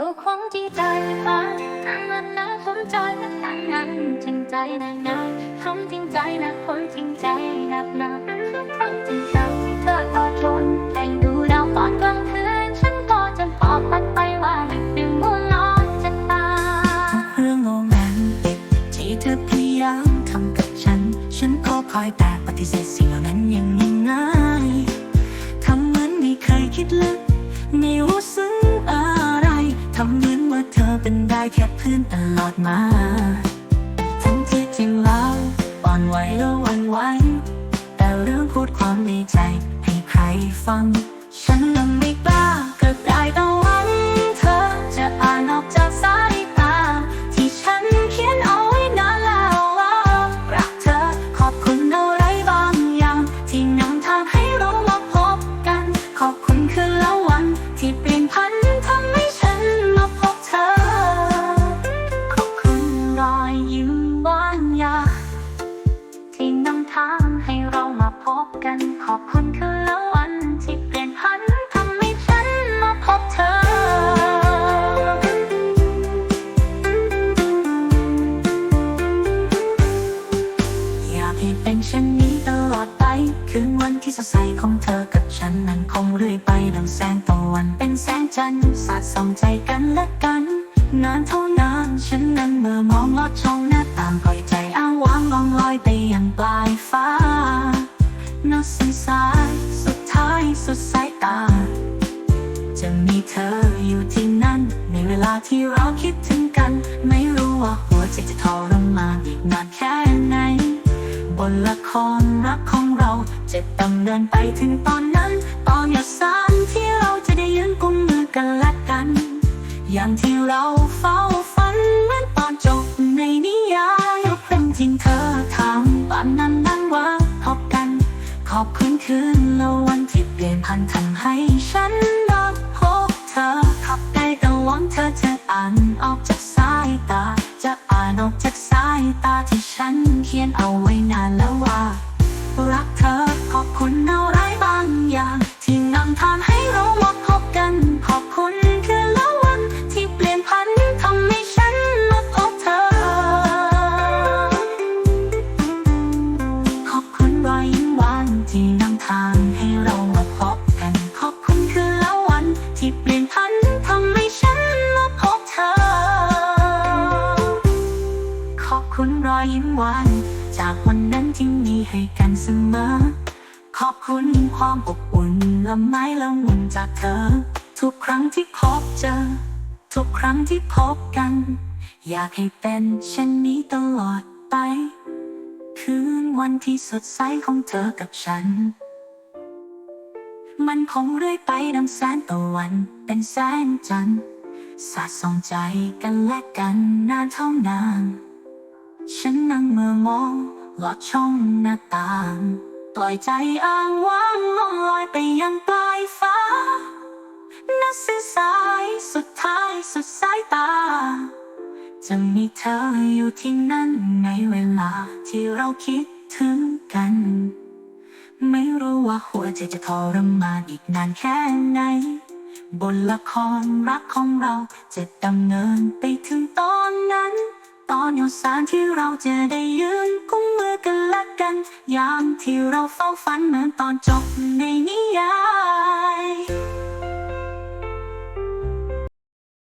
ทุกคนที่ใจมาทั้งนั้นนะสนใจทั้งนั้นจริงใจนะนะทำจริงใจนะคนจริงใจนักหนาทำจริงจังที่เธอทอดทนแต่งดูดาวตอนกลางคืนฉันก็จะตอบตัดไปว่าดึกดื่นง่วงนอนจะตาเรื่องโรแมนติกที่เธอพยายามทำกับฉัน ฉันก็คอยแต่ปฏิเสธสิ่งเหล่านั้นอย่างง่ายทำเหมือนไม่เคยคิดลึกไม่ ทำเหมือนว่าเธอเป็นได้แค่เพื่อนตลอดมา ทั้งที่จริงแล้วอ่อนไหวและหวันไหวแต่เรื่องพูดความในใจให้ใครฟัง บกันขอบคุณคืนและวันที่เปลี่ยนพันทำให้ฉันมาพบเธอ อยากให้เป็นเช่นนี้ตลอดไป คืนวันที่สดใสของเธอกับฉันนั้นคงเรื่อยไปดังแสงตะวันเป็นแสงจันทร์สาดส่องใจกันและกัน นานเท่านานฉันนั้นเมื่อมองลอดช่องหน้าต่างปล่อยใจอ้างว้างลองลอยไปยังปลายฟ้าาที่เราคิดถึงกัน ไม่รู้ว่าหัวใจจะทรมานอีกนานแค่ไหน บนละครรักของเราจะดำเนินไปถึงตอนนั้น ตอนยสานที่เราจะได้ยืนกุมมือกันและกัน อย่างที่เราเฝ้าฝันเหมือนตอนจบในนิยายเป็นจริงเธอทำบ้านนั้นนั้นว่าพบกัน ขอบคุณคืนและวันที่เปลี่ยนพันทำให้ฉันังเธอจะอ่านออกจากสายตา จะอ่านออกจากสายตาที่ฉันเขียนเอาไว้นานแล้วว่า รักเธอขอบคุณอะไรบางอย่าง ที่นำทางให้เรามาพบกัน ขอบคุณคืนละวันที่เปลี่ยนพันทำให้ฉันมาพบเธอ ขอบคุณรอยยิ้มหวานที่นำทาง หวาน จากวันนั้นที่มีให้กันเสมอ ขอบคุณความอบอุ่นละไม้ละมุนจากเธอ ทุกครั้งที่พบเจอ ทุกครั้งที่พบกัน อยากให้เป็นเช่นนี้ตลอดไป คืนวันที่สดใสของเธอกับฉัน มันคงเรื่อยไปดังแสงตะวันเป็นแสงจันทร์สาดส่องใจกันและกันนานเท่านาน ฉันนั่งเมื่อมองลอดช่องหน้าต่างปล่อยใจอ้างว้างล่องลอยไปยังปลายฟ้านักสื่อสายสุดท้ายสุดสายตา จะมีเธออยู่ที่นั่นในเวลาที่เราคิดถึงกัน ไม่รู้ว่าหัวใจจะทรมานอีกนานแค่ไหน บนละครรักของเราจะดำเนินไปถึงตอนนั้น ตอนยสารที่เราจะได้ยืนกุมมือกันและกัน ยามที่เราเฝ้าฝันเหมือนตอนจบในนิยาย